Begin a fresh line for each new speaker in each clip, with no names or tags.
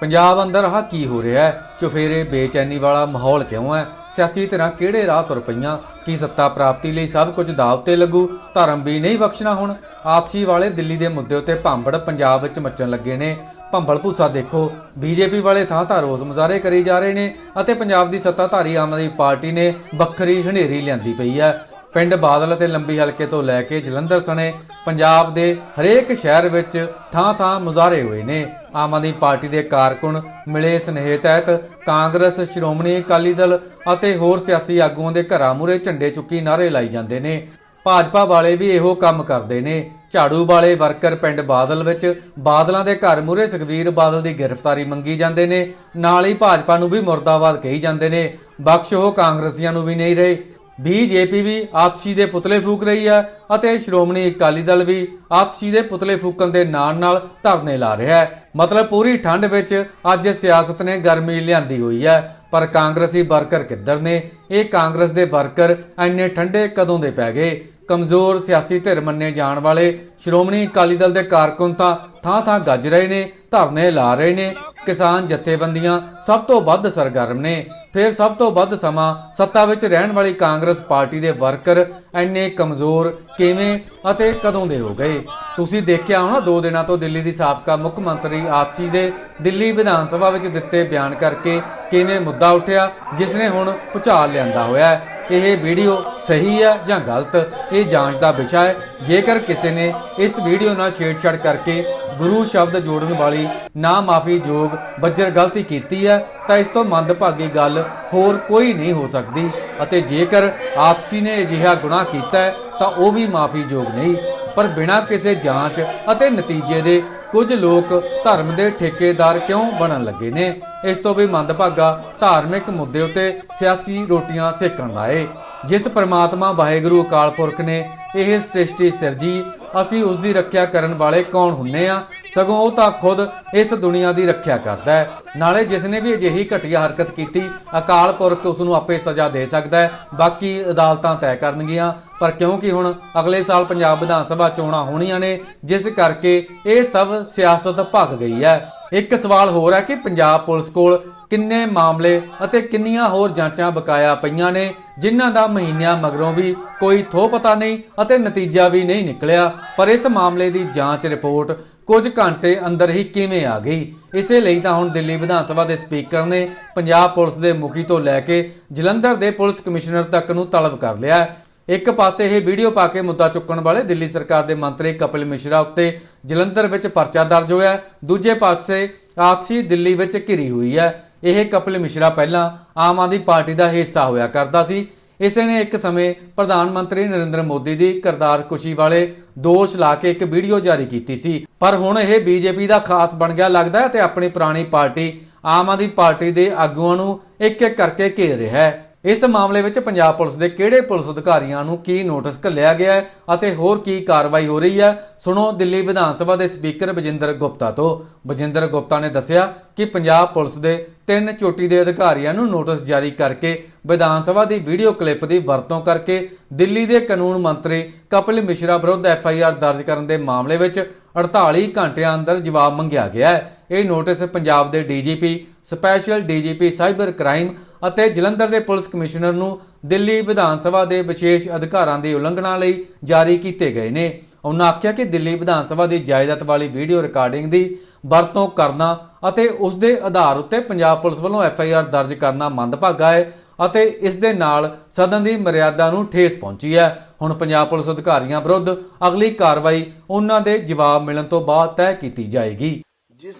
ਪੰਜਾਬ ਅੰਦਰ ਆਹ ਕੀ ਹੋ ਰਿਹਾ ਹੈ? ਚੁਫੇਰੇ, ਬੇਚੈਨੀ ਵਾਲਾ ਮਾਹੌਲ ਕਿਉਂ ਹੈ? ਸਿਆਸੀ ਧਿਰਾਂ ਕਿਹੜੇ ਰਾਹ ਤੁਰ ਪਈਆਂ? ਕੀ ਸੱਤਾ ਪ੍ਰਾਪਤੀ ਲਈ ਸਭ ਕੁਝ ਦਾਅ ਉੱਤੇ ਲੱਗੂ? ਧਰਮ ਵੀ ਨਹੀਂ ਬਖਸ਼ਣਾ ਹੁਣ। ਆਪਸੀ ਵਾਲੇ ਦਿੱਲੀ ਦੇ ਮੁੱਦੇ ਉੱਤੇ ਭਾਂਬੜ ਪੰਜਾਬ ਵਿੱਚ ਮੱਚਣ ਲੱਗੇ ਨੇ। ਭੰਬਲ ਭੂਸਾ ਦੇਖੋ, ਬੀਜੇਪੀ ਵਾਲੇ ਥਾਂ ਥਾਂ ਰੋਸ ਮੁਜ਼ਾਹਰੇ ਕਰੀ ਜਾ ਰਹੇ ਨੇ ਅਤੇ ਪੰਜਾਬ ਦੀ ਸੱਤਾਧਾਰੀ ਆਮ ਆਦਮੀ ਪਾਰਟੀ ਨੇ ਵੱਖਰੀ ਹਨੇਰੀ ਲਿਆਂਦੀ ਪਈ ਹੈ। ਪਿੰਡ ਬਾਦਲ ਅਤੇ ਲੰਬੀ ਹਲਕੇ ਤੋਂ ਲੈ ਕੇ ਜਲੰਧਰ ਸਣੇ ਪੰਜਾਬ ਦੇ ਹਰੇਕ ਸ਼ਹਿਰ ਵਿੱਚ ਥਾਂ-ਥਾਂ ਮੁਜ਼ਾਹਰੇ ਹੋਏ ਨੇ। ਆਮ ਆਦਮੀ ਪਾਰਟੀ ਦੇ ਕਾਰਕੁਨ ਮਿਲੇ ਸਨੇਹ ਤਹਿਤ ਕਾਂਗਰਸ, ਸ਼੍ਰੋਮਣੀ ਅਕਾਲੀ ਦਲ ਅਤੇ ਹੋਰ ਸਿਆਸੀ ਆਗੂਆਂ ਦੇ ਘਰਾਂ ਮੂਹਰੇ ਝੰਡੇ ਚੁੱਕੀ ਨਾਅਰੇ ਲਾਈ ਜਾਂਦੇ ਨੇ। ਭਾਜਪਾ ਵਾਲੇ ਵੀ ਇਹੋ ਕੰਮ ਕਰਦੇ ਨੇ। ਝਾੜੂ ਵਾਲੇ ਵਰਕਰ ਪਿੰਡ ਬਾਦਲ ਵਿੱਚ ਬਾਦਲਾਂ ਦੇ ਘਰ ਮੂਹਰੇ ਸੁਖਵੀਰ ਬਾਦਲ ਦੀ ਗ੍ਰਿਫਤਾਰੀ ਮੰਗੀ ਜਾਂਦੇ ਨੇ। ਨਾਲ ਹੀ ਭਾਜਪਾ ਨੂੰ ਵੀ ਮੁਰਦਾਬਾਦ ਕਹੀ ਜਾਂਦੇ ਨੇ। ਬਖਸ਼ ਉਹ ਕਾਂਗਰਸੀਆਂ ਨੂੰ ਵੀ ਨਹੀਂ ਰਹੇ। ਬੀਜੇਪੀ ਵੀ ਆਪਸੀ ਦੇ ਪੁਤਲੇ ਫੂਕ ਰਹੀ ਹੈ ਅਤੇ ਸ਼੍ਰੋਮਣੀ ਅਕਾਲੀ ਦਲ ਵੀ ਆਪਸੀ ਦੇ ਪੁਤਲੇ ਫੂਕਣ ਦੇ ਨਾਲ ਨਾਲ ਧਰਨੇ ਲਾ ਰਿਹਾ ਹੈ। ਮਤਲਬ ਪੂਰੀ ਠੰਡ ਵਿੱਚ ਅੱਜ ਸਿਆਸਤ ਨੇ ਗਰਮੀ ਲਿਆਂਦੀ ਹੋਈ ਹੈ, ਪਰ ਕਾਂਗਰਸੀ ਵਰਕਰ ਕਿੱਧਰ ਨੇ? ਇਹ ਕਾਂਗਰਸ ਦੇ ਵਰਕਰ ਐਨੇ ਠੰਡੇ ਕਦੋਂ ਦੇ ਪੈ ਗਏ? ਕਮਜ਼ੋਰ ਸਿਆਸੀ ਧਿਰ ਮੰਨੇ ਜਾਣ ਵਾਲੇ ਸ਼੍ਰੋਮਣੀ ਅਕਾਲੀ ਦਲ ਦੇ ਕਾਰਕੁਨ ਤਾਂ ਥਾਂ-ਥਾਂ ਗੱਜ ਰਹੇ ਨੇ, ਧਰਨੇ ਲਾ ਰਹੇ ਨੇ। ਕਿਸਾਨ ਜਥੇਬੰਦੀਆਂ ਸਭ ਤੋਂ ਵੱਧ ਸਰਗਰਮ ਨੇ। ਫਿਰ ਸਭ ਤੋਂ ਵੱਧ ਸਮਾਂ ਸੱਤਾ ਵਿੱਚ ਰਹਿਣ ਵਾਲੀ ਕਾਂਗਰਸ ਪਾਰਟੀ ਦੇ ਵਰਕਰ ਐਨੇ ਕਮਜ਼ੋਰ ਕਿਵੇਂ ਅਤੇ ਕਦੋਂ ਦੇ ਹੋ ਗਏ? ਤੁਸੀਂ ਦੇਖਿਆ ਹੋਣਾ ਦੋ ਦਿਨਾਂ ਤੋਂ ਦਿੱਲੀ ਦੀ ਸਾਬਕਾ ਮੁੱਖ ਮੰਤਰੀ ਆਪਸੀ ਦੇ ਦਿੱਲੀ ਵਿਧਾਨ ਸਭਾ ਵਿੱਚ ਦਿੱਤੇ ਬਿਆਨ ਕਰਕੇ ਕਿਵੇਂ ਮੁੱਦਾ ਉੱਠਿਆ, ਜਿਸ ਨੇ ਹੁਣ ਭੁਚਾਲ ਲਿਆਂਦਾ ਹੋਇਆ ਹੈ। ਇਹ ਵੀਡੀਓ ਸਹੀ ਹੈ ਜਾਂ ਗਲਤ, ਇਹ ਜਾਂਚ ਦਾ ਵਿਸ਼ਾ ਹੈ। ਜੇਕਰ ਕਿਸੇ ਨੇ ਇਸ ਵੀਡੀਓ ਨਾਲ ਛੇੜਛਾੜ ਕਰਕੇ ਗੁਰੂ ਸ਼ਬਦ ਜੋੜਨ ਵਾਲੀ ਨਾ ਮਾਫੀ ਯੋਗ ਬੱਜਰ ਗਲਤੀ ਕੀਤੀ ਹੈ, ਤਾਂ ਇਸ ਤੋਂ ਮੰਦਭਾਗੀ ਗੱਲ ਹੋਰ ਕੋਈ ਨਹੀਂ ਹੋ ਸਕਦੀ। ਅਤੇ ਜੇਕਰ ਆਪਸੀ ਨੇ ਅਜਿਹਾ ਗੁਨਾਹ ਕੀਤਾ ਤਾਂ ਉਹ ਵੀ ਮਾਫੀ ਯੋਗ ਨਹੀਂ। ਪਰ ਬਿਨਾਂ ਕਿਸੇ ਜਾਂਚ ਅਤੇ ਨਤੀਜੇ ਦੇ ਕੁਝ ਲੋਕ ਧਰਮ ਦੇ ਠੇਕੇਦਾਰ ਕਿਉਂ ਬਣਨ ਲੱਗੇ ਨੇ? ਇਸ ਤੋਂ ਵੀ ਮੰਦਭਾਗਾ ਧਾਰਮਿਕ ਮੁੱਦੇ ਉੱਤੇ ਸਿਆਸੀ ਰੋਟੀਆਂ ਸੇਕਣ ਦਾ ਏ। ਜਿਸ ਪ੍ਰਮਾਤਮਾ ਵਾਹਿਗੁਰੂ ਅਕਾਲ ਪੁਰਖ ਨੇ ਇਹ ਸ੍ਰਿਸ਼ਟੀ ਸਿਰਜੀ, ਅਸੀਂ ਉਸ ਦੀ ਰੱਖਿਆ ਕਰਨ ਵਾਲੇ ਕੌਣ ਹੁੰਨੇ ਆ? ਸਗੋਂ ਉਹ ਤਾਂ ਖੁਦ ਇਸ ਦੁਨੀਆ ਦੀ ਰੱਖਿਆ ਕਰਦਾ ਹੈ। ਨਾਲੇ ਜਿਸ ਨੇ ਵੀ ਅਜਿਹੀ ਘਟੀਆ ਹਰਕਤ ਕੀਤੀ, ਅਕਾਲ ਪੁਰਖ ਉਸ ਨੂੰ ਆਪੇ ਸਜ਼ਾ ਦੇ ਸਕਦਾ ਹੈ। ਬਾਕੀ ਅਦਾਲਤਾਂ ਤੈਅ ਕਰਨਗੀਆਂ। ਪਰ ਕਿਉਂਕਿ ਹੁਣ ਅਗਲੇ ਸਾਲ ਪੰਜਾਬ ਵਿਧਾਨ ਸਭਾ ਚੋਣਾਂ ਹੋਣੀਆਂ ਨੇ, ਜਿਸ ਕਰਕੇ ਇਹ ਸਭ ਸਿਆਸਤ ਭੱਗ ਗਈ ਹੈ। ਇੱਕ ਸਵਾਲ ਹੋਰ ਹੈ ਕਿ ਪੰਜਾਬ ਪੁਲਿਸ ਕੋਲ ਕਿੰਨੇ ਮਾਮਲੇ ਅਤੇ ਕਿੰਨੀਆਂ ਹੋਰ ਜਾਂਚਾਂ ਬਕਾਇਆ ਪਈਆਂ ਨੇ, ਜਿਨ੍ਹਾਂ ਦਾ ਮਹੀਨਿਆਂ ਮਗਰੋਂ ਵੀ ਕੋਈ ਥੋ ਪਤਾ ਨਹੀਂ ਅਤੇ ਨਤੀਜਾ ਵੀ ਨਹੀਂ ਨਿਕਲਿਆ। ਪਰ ਇਸ ਮਾਮਲੇ ਦੀ ਜਾਂਚ ਰਿਪੋਰਟ ਕੁਝ ਘੰਟੇ ਅੰਦਰ ਹੀ ਕਿਵੇਂ ਆ ਗਈ? ਇਸੇ ਲਈ ਤਾਂ ਹੁਣ ਦਿੱਲੀ ਵਿਧਾਨ ਸਭਾ ਦੇ ਸਪੀਕਰ ਨੇ ਪੰਜਾਬ ਪੁਲਿਸ ਦੇ ਮੁਖੀ ਤੋਂ ਲੈ ਕੇ ਜਲੰਧਰ ਦੇ ਪੁਲਿਸ ਕਮਿਸ਼ਨਰ ਤੱਕ ਨੂੰ ਤਲਬ ਕਰ ਲਿਆ ਇੱਕ ਪਾਸੇ ਇਹ ਵੀਡੀਓ ਪਾ ਕੇ ਮੁੱਦਾ ਚੁੱਕਣ ਵਾਲੇ ਦਿੱਲੀ ਸਰਕਾਰ ਦੇ ਮੰਤਰੀ ਕਪਿਲ ਮਿਸ਼ਰਾ ਉੱਤੇ ਜਲੰਧਰ ਵਿੱਚ ਪਰਚਾ ਦਰਜ ਹੋਇਆ ਦੂਜੇ ਪਾਸੇ ਆਪਸੀ ਦਿੱਲੀ ਵਿੱਚ ਘਿਰੀ ਹੋਈ ਹੈ। ਇਹ ਕਪਿਲ ਮਿਸ਼ਰਾ ਪਹਿਲਾਂ ਆਮ ਆਦਮੀ ਪਾਰਟੀ ਦਾ ਹਿੱਸਾ ਹੋਇਆ ਕਰਦਾ ਸੀ। ਇਸੇ ਨੇ ਇੱਕ ਸਮੇਂ ਪ੍ਰਧਾਨ ਮੰਤਰੀ ਨਰਿੰਦਰ ਮੋਦੀ ਦੀ ਕਰਤਾਰ ਕੁਸ਼ੀ ਵਾਲੇ ਦੋਸ਼ ਲਾ ਕੇ ਇੱਕ ਵੀਡੀਓ ਜਾਰੀ ਕੀਤੀ ਸੀ। ਪਰ ਹੁਣ ਇਹ ਬੀਜੇਪੀ ਦਾ ਖਾਸ ਬਣ ਗਿਆ ਲੱਗਦਾ ਹੈ ਤੇ ਆਪਣੀ ਪੁਰਾਣੀ ਪਾਰਟੀ ਆਮ ਆਦਮੀ ਪਾਰਟੀ ਦੇ ਆਗੂਆਂ ਨੂੰ ਇੱਕ ਇੱਕ ਕਰਕੇ ਘੇਰ ਰਿਹਾ ਹੈ। ਇਸ ਮਾਮਲੇ ਵਿੱਚ ਪੰਜਾਬ ਪੁਲਿਸ ਦੇ ਕਿਹੜੇ ਪੁਲਿਸ ਅਧਿਕਾਰੀਆਂ ਨੂੰ ਕੀ ਨੋਟਿਸ ਘੱਲਿਆ ਗਿਆ ਹੈ ਅਤੇ ਹੋਰ ਕੀ ਕਾਰਵਾਈ ਹੋ ਰਹੀ ਹੈ, ਸੁਣੋ ਦਿੱਲੀ ਵਿਧਾਨ ਸਭਾ ਦੇ ਸਪੀਕਰ ਬਜਿੰਦਰ ਗੁਪਤਾ ਤੋਂ। ਬਜਿੰਦਰ ਗੁਪਤਾ ਨੇ ਦੱਸਿਆ ਕਿ ਪੰਜਾਬ ਪੁਲਿਸ ਦੇ ਤਿੰਨ ਚੋਟੀ ਦੇ ਅਧਿਕਾਰੀਆਂ ਨੂੰ ਨੋਟਿਸ ਜਾਰੀ ਕਰਕੇ ਵਿਧਾਨ ਸਭਾ ਦੀ ਵੀਡੀਓ ਕਲਿੱਪ ਦੀ ਵਰਤੋਂ ਕਰਕੇ ਦਿੱਲੀ ਦੇ ਕਾਨੂੰਨ ਮੰਤਰੀ ਕਪਿਲ ਮਿਸ਼ਰਾ ਵਿਰੁੱਧ ਐਫ ਆਈ ਆਰ ਦਰਜ ਕਰਨ ਦੇ ਮਾਮਲੇ ਵਿੱਚ 48 ਘੰਟਿਆਂ ਅੰਦਰ ਜਵਾਬ ਮੰਗਿਆ ਗਿਆ ਹੈ। ਇਹ ਨੋਟਿਸ ਪੰਜਾਬ ਦੇ DGP, special DGP cyber crime ਅਤੇ ਜਲੰਧਰ ਦੇ ਪੁਲਿਸ ਕਮਿਸ਼ਨਰ ਨੂੰ ਦਿੱਲੀ ਵਿਧਾਨ ਸਭਾ ਦੇ ਵਿਸ਼ੇਸ਼ ਅਧਿਕਾਰਾਂ ਦੀ ਉਲੰਘਣਾ ਲਈ ਜਾਰੀ ਕੀਤੇ ਗਏ ਨੇ। ਉਹਨਾਂ ਆਖਿਆ ਕਿ ਦਿੱਲੀ ਵਿਧਾਨ ਸਭਾ ਦੀ ਜਾਇਦਾਦ ਵਾਲੀ ਵੀਡੀਓ ਰਿਕਾਰਡਿੰਗ ਦੀ ਵਰਤੋਂ ਕਰਨਾ ਅਤੇ ਉਸ ਦੇ ਆਧਾਰ ਉੱਤੇ ਪੰਜਾਬ ਪੁਲਿਸ ਵੱਲੋਂ ਐਫ ਆਈ ਆਰ ਦਰਜ ਕਰਨਾ ਮੰਦਭਾਗਾ ਹੈ ਅਤੇ ਇਸ ਦੇ ਨਾਲ ਸਦਨ ਦੀ ਮਰਿਆਦਾ ਨੂੰ ਠੇਸ ਪਹੁੰਚੀ ਹੈ ਹੁਣ ਪੰਜਾਬ ਪੁਲਿਸ ਅਧਿਕਾਰੀਆਂ ਵਿਰੁੱਧ ਅਗਲੀ ਕਾਰਵਾਈ ਉਹਨਾਂ ਦੇ ਜਵਾਬ ਮਿਲਣ ਤੋਂ ਬਾਅਦ ਤੈਅ ਕੀਤੀ ਜਾਏਗੀ
जिस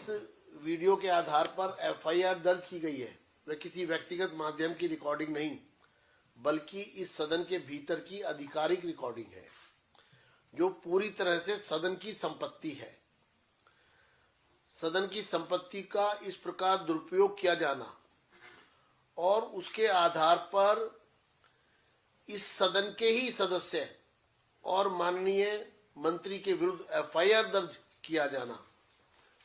वीडियो के आधार पर एफआईआर दर्ज की गई है वह किसी व्यक्तिगत माध्यम की रिकॉर्डिंग नहीं बल्कि इस सदन के भीतर की आधिकारिक रिकॉर्डिंग है जो पूरी तरह से सदन की संपत्ति है। सदन की संपत्ति का इस प्रकार दुरुपयोग किया जाना और उसके आधार पर इस सदन के ही सदस्य और माननीय मंत्री के विरुद्ध एफआईआर दर्ज किया जाना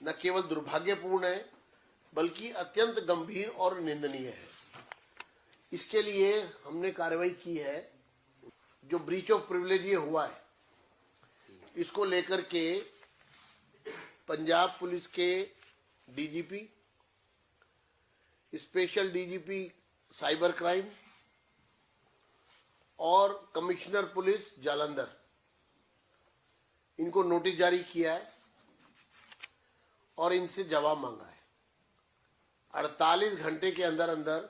न केवल दुर्भाग्यपूर्ण है, बल्कि अत्यंत गंभीर और निंदनीय है। इसके लिए हमने कार्रवाई की है। जो ब्रीच ऑफ़ प्रिविलेज ये हुआ है इसको लेकर के पंजाब पुलिस के DGP, special DGP cyber crime और कमिश्नर पुलिस जालंधर। इनको नोटिस जारी किया है और इनसे जवाब मांगा है। 48 घंटे के अंदर अंदर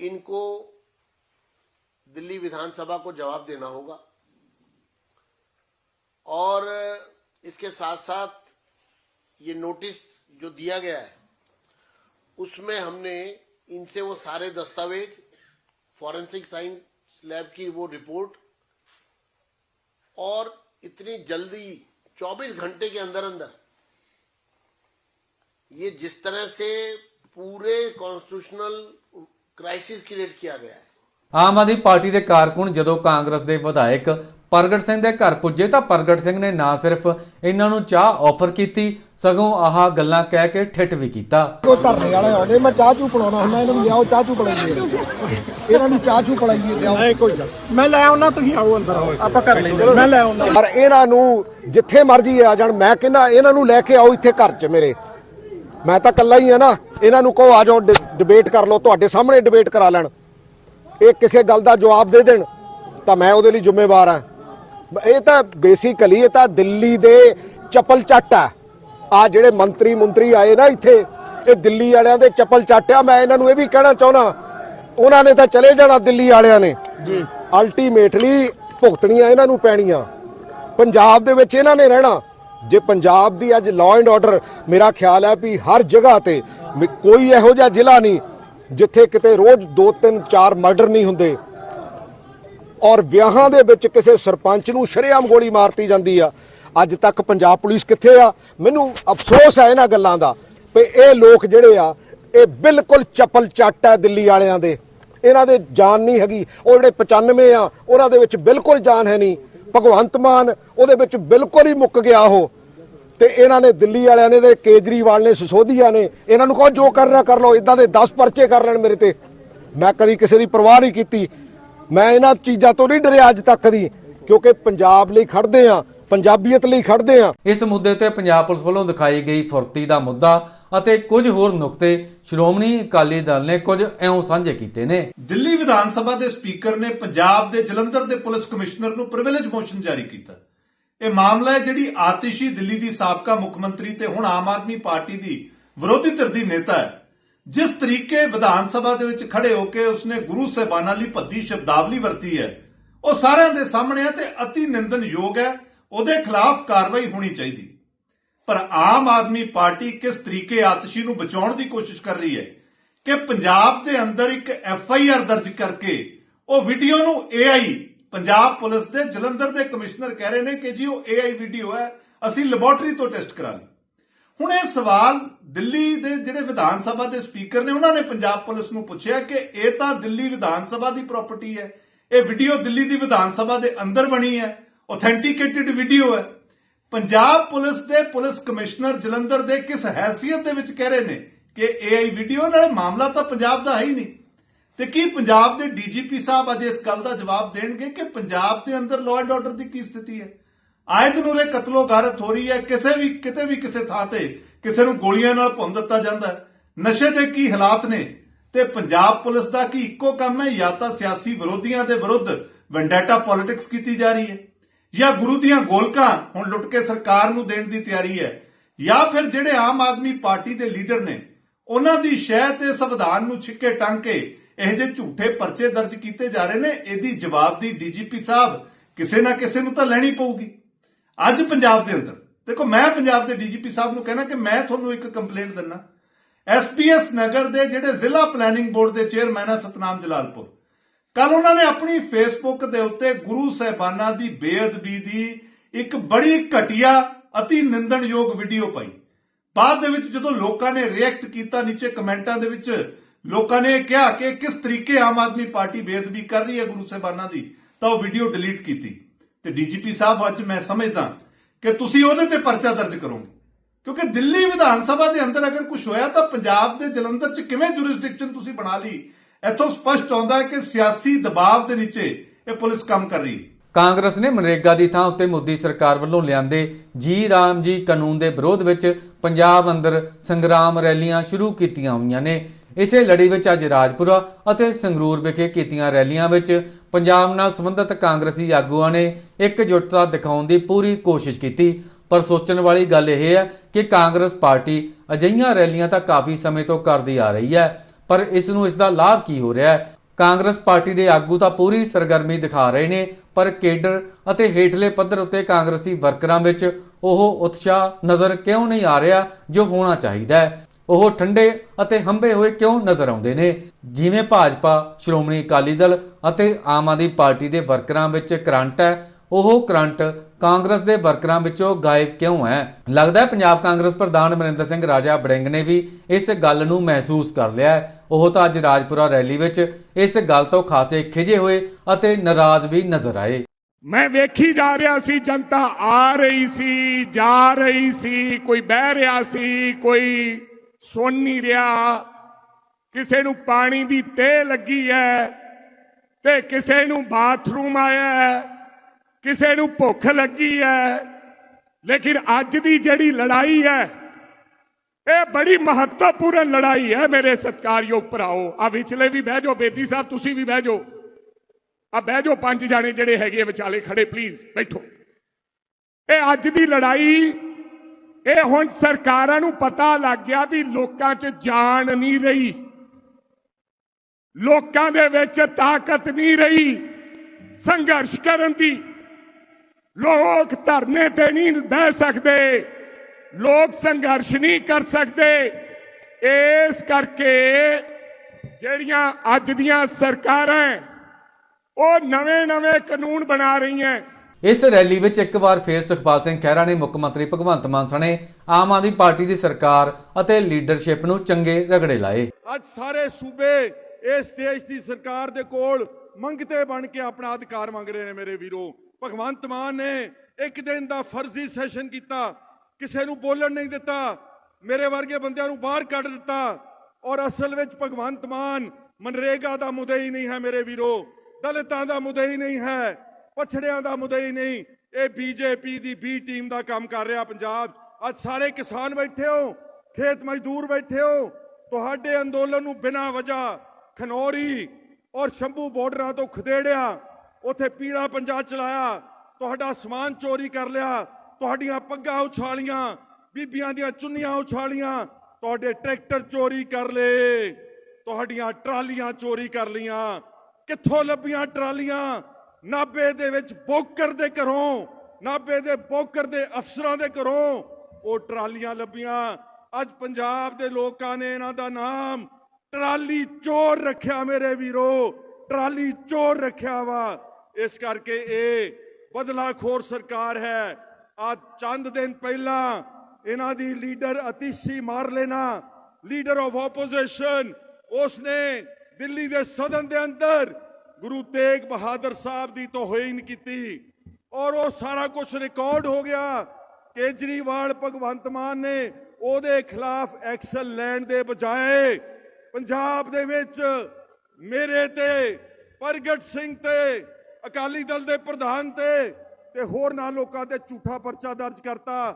इनको दिल्ली विधानसभा को जवाब देना होगा। और इसके साथ साथ ये नोटिस जो दिया गया है उसमें हमने इनसे वो सारे दस्तावेज फॉरेंसिक साइंस लैब की वो रिपोर्ट और इतनी जल्दी 24 घंटे के अंदर अंदर ये जिस तरह से पूरे कॉन्स्टिट्यूशनल क्राइसिस क्रिएट किया गया है
ਆਮ ਆਦਮੀ ਪਾਰਟੀ ਦੇ ਕਾਰਕੁਨ ਜਦੋਂ ਕਾਂਗਰਸ ਦੇ ਵਿਧਾਇਕ ਪ੍ਰਗਟ ਸਿੰਘ ਦੇ ਘਰ ਪੁੱਜੇ ਤਾਂ ਪ੍ਰਗਟ ਸਿੰਘ ਨੇ ਨਾ ਸਿਰਫ ਇਹਨਾਂ ਨੂੰ ਚਾਹ ਆਫਰ ਕੀਤੀ ਸਗੋਂ ਆਹ ਗੱਲਾਂ ਕਹਿ ਕੇ ਠਿੱਠ ਵੀ ਕੀਤਾ।
ਕੋ ਧਰਨੇ ਵਾਲੇ ਆਉਂਦੇ ਮੈਂ ਚਾਹ ਚੂ ਪਿਲਾਉਣਾ ਹੁੰਦਾ ਇਹਨਾਂ ਨੂੰ ਲਿਆਓ ਚਾਹ ਚੂ ਪਿਲਾਈਏ। ਇਹਨਾਂ ਨੂੰ ਚਾਹ ਚੂ ਪਿਲਾਈਏ ਲਿਆਓ।
ਨਹੀਂ ਕੋਈ ਗੱਲ ਮੈਂ ਲੈ ਆਉਣਾ ਤੁਸੀਂ ਆਓ ਅੰਦਰ ਆਓ। ਆਪਾਂ ਕਰ ਲੈਂਦੇ ਮੈਂ ਲੈ ਆਉਣਾ
ਪਰ ਇਹਨਾਂ ਨੂੰ ਜਿੱਥੇ ਮਰਜ਼ੀ ਆ ਜਾਣ ਮੈਂ ਕਹਿੰਦਾ ਇਹਨਾਂ ਨੂੰ ਲੈ ਕੇ ਆਓ ਇੱਥੇ ਘਰ 'ਚ ਮੇਰੇ। ਮੈਂ ਤਾਂ ਇਕੱਲਾ ਹੀ ਆ ਨਾ ਇਹਨਾਂ ਨੂੰ ਕਹੋ ਆ ਜਾਓ ਡਿਬੇਟ ਕਰ ਲਓ ਤੁਹਾਡੇ ਸਾਹਮਣੇ ਡਿਬੇਟ ਕਰਾ ਲੈਣ। ਇਹ ਕਿਸੇ ਗੱਲ ਦਾ ਜਵਾਬ ਦੇ ਦੇਣ ਤਾਂ ਮੈਂ ਉਹਦੇ ਲਈ ਜ਼ਿੰਮੇਵਾਰ ਆ। ਇਹ ਤਾਂ ਬੇਸਿਕਲੀ ਇਹ ਤਾਂ ਦਿੱਲੀ ਦੇ ਚਪਲ ਚੱਟ ਆ। ਆ ਜਿਹੜੇ ਮੰਤਰੀ ਮੰਤਰੀ ਆਏ ਨਾ ਇੱਥੇ ਇਹ ਦਿੱਲੀ ਵਾਲਿਆਂ ਦੇ ਚਪਲ ਚੱਟ ਆ। ਮੈਂ ਇਹਨਾਂ ਨੂੰ ਇਹ ਵੀ ਕਹਿਣਾ ਚਾਹੁੰਦਾ ਉਹਨਾਂ ਨੇ ਤਾਂ ਚਲੇ ਜਾਣਾ ਦਿੱਲੀ ਵਾਲਿਆਂ ਨੇ। ਜੀ। ਅਲਟੀਮੇਟਲੀ ਭੁਗਤਣੀਆਂ ਇਹਨਾਂ ਨੂੰ ਪੈਣੀਆਂ। ਪੰਜਾਬ ਦੇ ਵਿੱਚ ਇਹਨਾਂ ਨੇ ਰਹਿਣਾ। ਜੇ ਪੰਜਾਬ ਦੀ ਅੱਜ ਲਾਅ ਐਂਡ ਆਰਡਰ ਮੇਰਾ ਖਿਆਲ ਹੈ ਵੀ ਹਰ ਜਗ੍ਹਾ ਤੇ ਕੋਈ ਇਹੋ ਜਿਹਾ ਜ਼ਿਲ੍ਹਾ ਨਹੀਂ ਜਿੱਥੇ ਕਿਤੇ ਰੋਜ਼ 2 3 4 ਮਰਡਰ ਨਹੀਂ ਹੁੰਦੇ। ਔਰ ਵਿਆਹਾਂ ਦੇ ਵਿੱਚ ਕਿਸੇ ਸਰਪੰਚ ਨੂੰ ਸ਼ਰੇਆਮ ਗੋਲੀ ਮਾਰਤੀ ਜਾਂਦੀ ਆ। ਅੱਜ ਤੱਕ ਪੰਜਾਬ ਪੁਲਿਸ ਕਿੱਥੇ ਆ? ਮੈਨੂੰ ਅਫਸੋਸ ਹੈ ਇਹਨਾਂ ਗੱਲਾਂ ਦਾ ਵੀ ਇਹ ਲੋਕ ਜਿਹੜੇ ਆ, ਇਹ ਬਿਲਕੁਲ ਚਪਲ ਚੱਟ ਆ ਦਿੱਲੀ ਵਾਲਿਆਂ ਦੇ। ਇਹਨਾਂ ਦੇ ਜਾਨ ਨਹੀਂ ਹੈਗੀ। ਉਹ ਜਿਹੜੇ 95 ਆ, ਉਹਨਾਂ ਦੇ ਵਿੱਚ ਬਿਲਕੁਲ ਜਾਨ ਹੈ ਨਹੀਂ। ਭਗਵੰਤ ਮਾਨ, ਉਹਦੇ ਵਿੱਚ ਬਿਲਕੁਲ ਹੀ ਮੁੱਕ ਗਿਆ ਉਹ। ਤੇ ਇਹਨਾਂ ਨੇ ਦਿੱਲੀ ਵਾਲਿਆਂ ਨੇ ਤੇ ਕੇਜਰੀਵਾਲ ਨੇ, ਸਿਸੋਦੀਆ ਨੇ, ਇਹਨਾਂ ਨੂੰ ਕਹੋ ਜੋ ਕਰਨਾ ਕਰ ਲਓ ਇਦਾਂ ਦੇ 10 ਪਰਚੇ ਕਰ ਲੈਣ ਮੇਰੇ ਤੇ। ਮੈਂ ਕਦੀ ਕਿਸੇ ਦੀ ਪਰਵਾਹ ਨਹੀਂ ਕੀਤੀ। ਮੈਂ ਇਹਨਾਂ ਚੀਜ਼ਾਂ ਤੋਂ ਨਹੀਂ ਡਰਿਆ ਅੱਜ ਤੱਕ ਦੀ ਕਿਉਂਕਿ ਪੰਜਾਬ ਲਈ ਖੜਦੇ ਆ ਪੰਜਾਬੀਅਤ ਲਈ ਖੜਦੇ ਆ
ਇਸ ਮੁੱਦੇ ਤੇ ਪੰਜਾਬ ਪੁਲਿਸ ਵੱਲੋਂ ਦਿਖਾਈ ਗਈ ਫੁਰਤੀ ਦਾ ਮੁੱਦਾ ਅਤੇ ਕੁਝ ਹੋਰ ਨੁਕਤੇ ਸ਼੍ਰੋਮਣੀ ਅਕਾਲੀ ਦਲ ਨੇ ਕੁਝ ਇਉਂ ਸਾਂਝੇ ਕੀਤੇ ਨੇ।
ਦਿੱਲੀ ਵਿਧਾਨ ਸਭਾ ਦੇ ਸਪੀਕਰ ਨੇ ਪੰਜਾਬ ਦੇ ਜਲੰਧਰ ਦੇ ਪੁਲਿਸ ਕਮਿਸ਼ਨਰ ਨੂੰ ਪ੍ਰਿਵਿਲੇਜ ਮੋਸ਼ਨ ਜਾਰੀ ਕੀਤਾ। ਇਹ ਮਾਮਲਾ ਹੈ ਜਿਹੜੀ ਆਤਿਸ਼ੀ ਦਿੱਲੀ ਦੀ ਸਾਬਕਾ ਮੁੱਖ ਮੰਤਰੀ ਤੇ ਹੁਣ ਆਮ ਆਦਮੀ ਪਾਰਟੀ ਦੀ ਵਿਰੋਧੀ ਧਿਰ ਦੀ ਨੇਤਾ ਹੈ। ਜਿਸ ਤਰੀਕੇ ਵਿਧਾਨ ਸਭਾ ਦੇ ਵਿੱਚ ਖੜੇ ਹੋ ਕੇ ਉਸਨੇ ਗੁਰੂ ਸਾਹਿਬਾਨਾਂ ਲਈ ਭੱਦੀ ਸ਼ਬਦਾਵਲੀ ਵਰਤੀ ਹੈ, ਉਹ ਸਾਰਿਆਂ ਦੇ ਸਾਹਮਣੇ ਹੈ ਤੇ ਅਤੀ ਨਿੰਦਨਯੋਗ ਹੈ, ਉਹਦੇ ਖਿਲਾਫ ਕਾਰਵਾਈ ਹੋਣੀ ਚਾਹੀਦੀ। ਪਰ ਆਮ ਆਦਮੀ ਪਾਰਟੀ ਕਿਸ ਤਰੀਕੇ ਆਤਸ਼ੀ ਨੂੰ ਬਚਾਉਣ ਦੀ ਕੋਸ਼ਿਸ਼ ਕਰ ਰਹੀ ਹੈ ਕਿ ਪੰਜਾਬ ਦੇ ਅੰਦਰ ਇੱਕ ਐਫ ਆਈ ਆਰ ਦਰਜ ਕਰਕੇ ਉਹ ਵੀਡੀਓ ਨੂੰ ਏ ਆਈ, ਪੰਜਾਬ ਪੁਲਿਸ ਦੇ ਜਲੰਧਰ ਦੇ ਕਮਿਸ਼ਨਰ ਕਹਿ ਰਹੇ ਨੇ ਕਿ ਜੀ ਉਹ ਏ ਆਈ ਵੀਡੀਓ ਹੈ, ਅਸੀਂ ਲੈਬੋਰਟਰੀ ਤੋਂ ਟੈਸਟ ਕਰਾ ਲਈ। ਹੁਣ ਇਹ ਸਵਾਲ ਦਿੱਲੀ ਦੇ ਜਿਹੜੇ ਵਿਧਾਨ ਸਭਾ ਦੇ ਸਪੀਕਰ ਨੇ, ਉਹਨਾਂ ਨੇ ਪੰਜਾਬ ਪੁਲਿਸ ਨੂੰ ਪੁੱਛਿਆ ਕਿ ਇਹ ਤਾਂ ਦਿੱਲੀ ਵਿਧਾਨ ਸਭਾ ਦੀ ਪ੍ਰਾਪਰਟੀ ਹੈ। ਇਹ ਵੀਡੀਓ ਦਿੱਲੀ ਦੀ ਵਿਧਾਨ ਸਭਾ ਦੇ ਅੰਦਰ ਬਣੀ ਹੈ। ਆਥੈਂਟੀਕੇਟਿਡ ਵੀਡੀਓ ਹੈ। ਪੰਜਾਬ ਪੁਲਿਸ ਦੇ ਪੁਲਿਸ ਕਮਿਸ਼ਨਰ ਜਲੰਧਰ ਦੇ ਕਿਸ ਹੈਸੀਅਤ ਦੇ ਵਿੱਚ ਕਹਿ ਰਹੇ ਨੇ ਕਿ ਏਆਈ ਵੀਡੀਓ ਨਾਲ ਮਾਮਲਾ ਤਾਂ ਪੰਜਾਬ ਦਾ ਹੈ ਹੀ ਨਹੀਂ। ਤੇ ਕੀ ਪੰਜਾਬ ਦੇ ਡੀਜੀਪੀ ਸਾਹਿਬ ਅੱਜ ਇਸ ਗੱਲ ਦਾ ਜਵਾਬ ਦੇਣਗੇ ਕਿ ਪੰਜਾਬ ਦੇ ਅੰਦਰ ਲਾਅ ਐਂਡ ਆਰਡਰ ਦੀ ਕੀ ਸਥਿਤੀ ਹੈ? ਆਏ ਦਿਨ ਉਰੇ ਕਤਲੋ ਗਾਰਤ ਹੋ ਰਹੀ ਹੈ ਕਿਸੇ ਵੀ, ਕਿਤੇ ਵੀ ਕਿਸੇ ਥਾਂ ਤੇ ਕਿਸੇ ਨੂੰ ਗੋਲੀਆਂ ਨਾਲ ਭੁੰਨ ਦਿੱਤਾ ਜਾਂਦਾ ਨਸ਼ੇ ਦੇ ਕੀ ਹਾਲਾਤ ਨੇ? ਤੇ ਪੰਜਾਬ ਪੁਲਿਸ ਦਾ ਕੀ ਇੱਕੋ ਕੰਮ ਹੈ ਜਾਂ ਤਾਂ ਸਿਆਸੀ ਵਿਰੋਧੀਆਂ ਦੇ ਵਿਰੁੱਧ ਵੈਂਡੇਟਾ ਪੋਲਿਟਿਕਸ ਕੀਤੀ ਜਾ ਰਹੀ ਹੈ ਜਾਂ ਗੁਰੂ ਦੀਆਂ ਗੋਲਕਾਂ ਹੁਣ ਲੁੱਟ ਕੇ ਸਰਕਾਰ ਨੂੰ ਦੇਣ ਦੀ ਤਿਆਰੀ ਹੈ ਜਾਂ ਫਿਰ ਜਿਹੜੇ ਆਮ ਆਦਮੀ ਪਾਰਟੀ ਦੇ ਲੀਡਰ ਨੇ, ਉਹਨਾਂ ਦੀ ਸ਼ਹਿ ਤੇ ਸੰਵਿਧਾਨ ਨੂੰ ਛਿੱਕੇ ਟੰਗ ਕੇ ਇਹ ਜਿਹੇ ਝੂਠੇ ਪਰਚੇ ਦਰਜ ਕੀਤੇ ਜਾ ਰਹੇ ਨੇ, ਇਹਦੀ ਜਵਾਬ ਦੀ ਡੀਜੀਪੀ ਸਾਹਿਬ ਕਿਸੇ ਨਾ ਕਿਸੇ ਨੂੰ ਤਾਂ ਲੈਣੀ ਪਊਗੀ। ਅੱਜ ਪੰਜਾਬ ਦੇ ਅੰਦਰ। ਦੇਖੋ, ਮੈਂ ਪੰਜਾਬ ਦੇ ਡੀਜੀਪੀ ਸਾਹਿਬ ਨੂੰ ਕਹਿਣਾ ਕਿ ਮੈਂ ਤੁਹਾਨੂੰ ਇੱਕ ਕੰਪਲੇਂਟ ਦਿੰਨਾ ਐਸਪੀਐਸ ਨਗਰ ਦੇ ਜਿਹੜੇ ਜ਼ਿਲ੍ਹਾ ਪਲੈਨਿੰਗ ਬੋਰਡ ਦੇ ਚੇਅਰਮੈਨ ਆ ਸਤਨਾਮ ਜਲਾਲਪੁਰ। ਕੱਲ ਉਹਨਾਂ ਨੇ ਆਪਣੀ ਫੇਸਬੁੱਕ ਦੇ ਉੱਤੇ ਗੁਰੂ ਸਾਹਿਬਾਨਾਂ ਦੀ ਬੇਅਦਬੀ ਦੀ ਇੱਕ ਬੜੀ ਘਟੀਆ, ਅਤੀ ਨਿੰਦਣਯੋਗ ਵੀਡੀਓ ਪਾਈ। ਬਾਅਦ ਦੇ ਵਿੱਚ ਜਦੋਂ ਲੋਕਾਂ ਨੇ ਰਿਐਕਟ ਕੀਤਾ ਨੀਚੇ ਕਮੈਂਟਾਂ ਦੇ ਵਿੱਚ, ਲੋਕਾਂ ਨੇ ਕਿਹਾ ਕਿ ਕਿਸ ਤਰੀਕੇ ਆਮ ਆਦਮੀ ਪਾਰਟੀ ਬੇਅਦਬੀ ਕਰ ਰਹੀ ਹੈ ਗੁਰੂ ਸਾਹਿਬਾਨਾਂ ਦੀ, ਤਾਂ ਉਹ ਵੀਡੀਓ ਡਿਲੀਟ ਕੀਤੀ। ਤੇ ਡੀਜੀਪੀ ਸਾਹਿਬ ਅੱਜ ਮੈਂ ਸਮਝਦਾ ਕਿ ਤੁਸੀਂ ਉਹਦੇ ਤੇ ਪਰਚਾ ਦਰਜ ਕਰੋਗੇ। ਕਿਉਂਕਿ ਦਿੱਲੀ ਵਿਧਾਨ ਸਭਾ ਦੇ ਅੰਦਰ ਅਗਰ ਕੁਝ ਹੋਇਆ ਤਾਂ ਪੰਜਾਬ ਦੇ ਜਲੰਧਰ 'ਚ ਕਿਵੇਂ ਜੁਰਿਸਡਿਕਸ਼ਨ ਤੁਸੀਂ ਬਣਾ ਲਈ? ਇੱਥੋਂ ਸਪਸ਼ਟ ਆਉਂਦਾ ਹੈ ਕਿ ਸਿਆਸੀ ਦਬਾਅ ਦੇ ਨੀਚੇ ਇਹ ਪੁਲਿਸ ਕੰਮ ਕਰ ਰਹੀ ਹੈ।
ਕਾਂਗਰਸ ਨੇ ਮਨਰੇਗਾ ਦੀ ਥਾਂ ਉੱਤੇ ਮੋਦੀ ਸਰਕਾਰ ਵੱਲੋਂ ਲਿਆਂਦੇ ਜੀ ਰਾਮ ਜੀ ਕਾਨੂੰਨ ਦੇ ਵਿਰੋਧ ਵਿੱਚ ਪੰਜਾਬ ਅੰਦਰ ਸੰਗਰਾਮ ਰੈਲੀਆਂ ਸ਼ੁਰੂ ਕੀਤੀਆਂ ਹੋਈਆਂ ਨੇ। ਇਸੇ ਲੜੀ ਵਿੱਚ ਅੱਜ ਰਾਜਪੁਰਾ ਅਤੇ ਸੰਗਰੂਰ ਵਿਖੇ ਕੀਤੀਆਂ ਰੈਲੀਆਂ ਵਿੱਚ ਪੰਜਾਬ ਨਾਲ ਸੰਬੰਧਿਤ ਕਾਂਗਰਸੀ ਆਗੂਆਂ ਨੇ ਇਕਜੁੱਟਤਾ ਦਿਖਾਉਣ ਦੀ ਪੂਰੀ ਕੋਸ਼ਿਸ਼ ਕੀਤੀ। ਪਰ ਸੋਚਣ ਵਾਲੀ ਗੱਲ ਇਹ ਹੈ ਕਿ ਕਾਂਗਰਸ ਪਾਰਟੀ ਅਜਿਹੀਆਂ ਰੈਲੀਆਂ ਤਾਂ ਕਾਫੀ ਸਮੇਂ ਤੋਂ ਕਰਦੀ ਆ ਰਹੀ ਹੈ, ਪਰ ਇਸ ਨੂੰ ਇਸ ਦਾ ਲਾਭ ਕੀ ਹੋ ਰਿਹਾ ਹੈ? ਕਾਂਗਰਸ ਪਾਰਟੀ ਦੇ ਆਗੂ ਤਾਂ ਪੂਰੀ ਸਰਗਰਮੀ ਦਿਖਾ ਰਹੇ ਨੇ, ਪਰ ਕੇਡਰ ਅਤੇ ਹੇਠਲੇ ਪੱਧਰ ਉੱਤੇ ਕਾਂਗਰਸੀ ਵਰਕਰਾਂ ਵਿੱਚ ਉਹ ਉਤਸ਼ਾਹ ਨਜ਼ਰ ਕਿਉਂ ਨਹੀਂ ਆ ਰਿਹਾ ਜੋ ਹੋਣਾ ਚਾਹੀਦਾ ਹੈ? ਉਹ ਠੰਡੇ ਅਤੇ ਹੰਬੇ ਹੋਏ ਕਿਉਂ ਨਜ਼ਰ ਆਉਂਦੇ ਨੇ? ਜਿਵੇਂ ਭਾਜਪਾ, ਸ਼੍ਰੋਮਣੀ ਅਕਾਲੀ ਦਲ ਅਤੇ ਆਮ ਆਦਮੀ ਪਾਰਟੀ ਦੇ ਵਰਕਰਾਂ ਵਿੱਚ ਕਰੰਟ ਹੈ, ਉਹ ਕਰੰਟ ਕਾਂਗਰਸ ਦੇ ਵਰਕਰਾਂ ਵਿੱਚੋਂ ਗਾਇਬ ਕਿਉਂ ਹੈ? ਲੱਗਦਾ ਹੈ ਪੰਜਾਬ ਕਾਂਗਰਸ ਪ੍ਰਧਾਨ ਅਮਰਿੰਦਰ ਸਿੰਘ ਰਾਜਾ ਬੜਿੰਗ ਨੇ ਵੀ ਇਸ ਗੱਲ ਨੂੰ ਮਹਿਸੂਸ ਕਰ ਲਿਆ ਹੈ। ਉਹ ਤਾਂ ਅੱਜ ਰਾਜਪੁਰਾ ਰੈਲੀ ਵਿੱਚ ਇਸ ਗੱਲ ਤੋਂ ਖਾਸੇ ਖਿਜੇ ਹੋਏ ਅਤੇ ਨਾਰਾਜ਼ ਵੀ ਨਜ਼ਰ ਆਏ।
ਮੈਂ ਵੇਖੀ ਜਾ ਰਿਹਾ ਸੀ, ਜਨਤਾ ਆ ਰਹੀ ਸੀ, ਜਾ ਰਹੀ ਸੀ, ਕੋਈ ਬਹਿ ਰਿਹਾ ਸੀ, ਕੋਈ ਸੁਣ ਨਹੀਂ ਰਿਹਾ। ਕਿਸੇ ਨੂੰ ਪਾਣੀ ਦੀ ਤੇਹ ਲੱਗੀ ਹੈ ਤੇ ਕਿਸੇ ਨੂੰ ਬਾਥਰੂਮ ਆਇਆ ਹੈ ਕਿਸੇ ਨੂੰ ਭੁੱਖ ਲੱਗੀ ਹੈ ਲੇਕਿਨ ਅੱਜ ਦੀ ਜਿਹੜੀ ਲੜਾਈ ਹੈ ਇਹ ਬੜੀ ਮਹੱਤਵਪੂਰਨ ਲੜਾਈ ਹੈ ਮੇਰੇ ਸਤਿਕਾਰਯੋਗ ਭਰਾਓ। ਆ ਵਿਚਲੇ ਵੀ ਬਹਿ ਜਾਓ, ਬੇਦੀ ਸਾਹਿਬ, ਤੁਸੀਂ ਵੀ ਬਹਿ ਜਾਓ। ਆ ਬਹਿ ਜਾਓ ਪੰਜ ਜਾਣੇ ਜਿਹੜੇ ਹੈਗੇ ਆ ਵਿਚਾਲੇ ਖੜੇ ਪਲੀਜ਼ ਬੈਠੋ। ਇਹ ਅੱਜ ਦੀ ਲੜਾਈ ਇਹ ਹੁਣ ਸਰਕਾਰਾਂ ਨੂੰ ਪਤਾ ਲੱਗ ਗਿਆ ਵੀ ਲੋਕਾਂ 'ਚ ਜਾਨ ਨਹੀਂ ਰਹੀ। ਲੋਕਾਂ ਦੇ ਵਿੱਚ ਤਾਕਤ ਨਹੀਂ ਰਹੀ ਸੰਘਰਸ਼ ਕਰਨ ਦੀ। ਲੋਕ ਧਰਨੇ ਤੇ ਨਹੀਂ ਬਹਿ ਸਕਦੇ। ਲੋਕ ਸੰਘਰਸ਼ ਨਹੀਂ ਕਰ ਸਕਦੇ। ਇਸ ਕਰਕੇ ਜਿਹੜੀਆਂ ਅੱਜ ਦੀਆਂ ਸਰਕਾਰਾਂ ਉਹ ਨਵੇਂ-ਨਵੇਂ ਕਾਨੂੰਨ ਬਣਾ ਰਹੀਆਂ
ਇਸ ਰੈਲੀ ਵਿੱਚ ਇੱਕ ਵਾਰ ਫੇਰ ਸੁਖਪਾਲ ਸਿੰਘ ਖਹਿਰਾ ਨੇ ਮੁੱਖ ਮੰਤਰੀ ਭਗਵੰਤ ਮਾਨ ਸਣੇ ਆਮ ਆਦਮੀ ਪਾਰਟੀ ਦੀ ਸਰਕਾਰ ਅਤੇ ਲੀਡਰਸ਼ਿਪ ਨੂੰ ਚੰਗੇ ਰਗੜੇ ਲਾਏ।
ਅੱਜ ਸਾਰੇ ਸੂਬੇ ਇਸ ਦੇਸ਼ ਦੀ ਸਰਕਾਰ ਦੇ ਕੋਲ ਮੰਗਤੇ ਬਣ ਕੇ ਆਪਣਾ ਅਧਿਕਾਰ ਮੰਗ ਰਹੇ ਨੇ ਮੇਰੇ ਵੀਰੋ। ਭਗਵੰਤ ਮਾਨ ਨੇ ਇੱਕ ਦਿਨ ਦਾ ਫਰਜ਼ੀ ਸੈਸ਼ਨ ਕੀਤਾ, ਕਿਸੇ ਨੂੰ ਬੋਲਣ ਨਹੀਂ ਦਿੱਤਾ, ਮੇਰੇ ਵਰਗੇ ਬੰਦਿਆਂ ਨੂੰ ਬਾਹਰ ਕੱਢ ਦਿੱਤਾ ਔਰ ਅਸਲ ਵਿੱਚ ਭਗਵੰਤ ਮਾਨ ਮਨਰੇਗਾ ਦਾ ਮੁੱਦਾ ਨਹੀਂ ਹੈ ਮੇਰੇ ਵੀਰੋ। ਦਲਿਤਾਂ ਦਾ ਮੁੱਦਾ ਨਹੀਂ ਹੈ। ਪਛੜਿਆਂ ਦਾ ਮੁੱਦਾ ਨਹੀਂ। ਇਹ ਬੀਜੇਪੀ ਦੀ ਬੀ ਟੀਮ ਦਾ ਕੰਮ ਕਰ ਰਿਹਾ ਪੰਜਾਬ। ਅੱਜ ਸਾਰੇ ਕਿਸਾਨ ਬੈਠੇ ਹੋ, ਖੇਤ ਮਜ਼ਦੂਰ ਬੈਠੇ ਹੋ। ਤੁਹਾਡੇ ਅੰਦੋਲਨ ਨੂੰ ਬਿਨਾਂ ਵਜ੍ਹਾ ਖਨੌਰੀ ਔਰ ਸ਼ੰਭੂ ਬਾਰਡਰਾਂ ਤੋਂ ਖਦੇੜਿਆ, ਉਥੇ ਪੀਲਾ ਪੰਜਾ ਚਲਾਇਆ, ਤੁਹਾਡਾ ਸਮਾਨ ਚੋਰੀ ਕਰ ਲਿਆ, ਤੁਹਾਡੀਆਂ ਪੱਗਾਂ ਉਛਾਲੀਆਂ, ਬੀਬੀਆਂ ਦੀਆਂ ਚੁੰਨੀਆਂ ਉਛਾਲੀਆਂ, ਤੁਹਾਡੇ ਟਰੈਕਟਰ ਚੋਰੀ ਕਰ ਲਏ, ਤੁਹਾਡੀਆਂ ਟਰਾਲੀਆਂ ਚੋਰੀ ਕਰ ਲੀਆਂ ਕਿੱਥੋਂ ਲੱਭੀਆਂ ਟਰਾਲੀਆਂ? ਨਾਬੇ ਦੇ ਵਿੱਚ ਬੋਕਰ ਦੇ ਘਰੋਂ, ਨਾਬੇ ਦੇ ਬੋਕਰ ਦੇ ਅਫਸਰਾਂ ਦੇ ਘਰੋਂ ਉਹ ਟਰਾਲੀਆਂ ਲੱਭੀਆਂ। ਅੱਜ ਪੰਜਾਬ ਦੇ ਲੋਕਾਂ ਨੇ ਇਹਨਾਂ ਦਾ ਨਾਮ ਟਰਾਲੀ ਚੋਰ ਰੱਖਿਆ ਮੇਰੇ ਵੀਰੋ, ਟਰਾਲੀ ਚੋਰ ਰੱਖਿਆ ਵਾ। ਇਸ ਕਰਕੇ ਇਹ ਬਦਲਾਖੋਰ ਸਰਕਾਰ ਹੈ। ਆ ਚੰਦ ਦਿਨ ਪਹਿਲਾਂ ਇਹਨਾਂ ਦੀ ਲੀਡਰ ਅਤੀਸ਼ੀ ਮਾਰ ਲੈਣਾ, ਲੀਡਰ ਆਫ ਆਪੋਜੀਸ਼ਨ, ਉਸਨੇ ਦਿੱਲੀ ਦੇ ਸਦਨ ਦੇ ਅੰਦਰ ਗੁਰੂ ਤੇਗ ਬਹਾਦਰ ਸਾਹਿਬ ਦੀ ਤੋਹੀਨ ਕੀਤੀ ਔਰ ਉਹ ਸਾਰਾ ਕੁਝ ਰਿਕਾਰਡ ਹੋ ਗਿਆ। ਕੇਜਰੀਵਾਲ ਭਗਵੰਤ ਮਾਨ ਨੇ ਉਹਦੇ ਖਿਲਾਫ ਐਕਸ਼ਨ ਲੈਣ ਦੇ ਬਜਾਏ ਪੰਜਾਬ ਦੇ ਵਿੱਚ ਮੇਰੇ ਤੇ, ਪ੍ਰਗਟ ਸਿੰਘ ਤੇ, ਅਕਾਲੀ ਦਲ ਦੇ ਪ੍ਰਧਾਨ ਤੇ ਤੇ ਹੋਰ ਨਾਲ ਲੋਕਾਂ ਤੇ ਝੂਠਾ ਪਰਚਾ ਦਰਜ ਕਰਤਾ।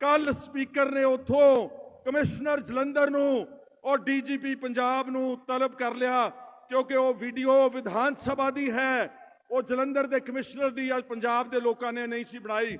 ਕੱਲ ਸਪੀਕਰ ਨੇ ਉਥੋਂ ਕਮਿਸ਼ਨਰ ਜਲੰਧਰ ਨੂੰ ਔਰ ਡੀਜੀਪੀ ਪੰਜਾਬ ਨੂੰ ਤਲਬ ਕਰ ਲਿਆ। ਕਿਉਂਕਿ ਉਹ ਵੀਡੀਓ ਵਿਧਾਨ ਸਭਾ ਦੀ ਹੈ। ਉਹ ਜਲੰਧਰ ਦੇ ਕਮਿਸ਼ਨਰ ਦੀ ਅੱਜ ਪੰਜਾਬ ਦੇ ਲੋਕਾਂ ਨੇ ਨਹੀਂ ਸੀ ਬਣਾਈ।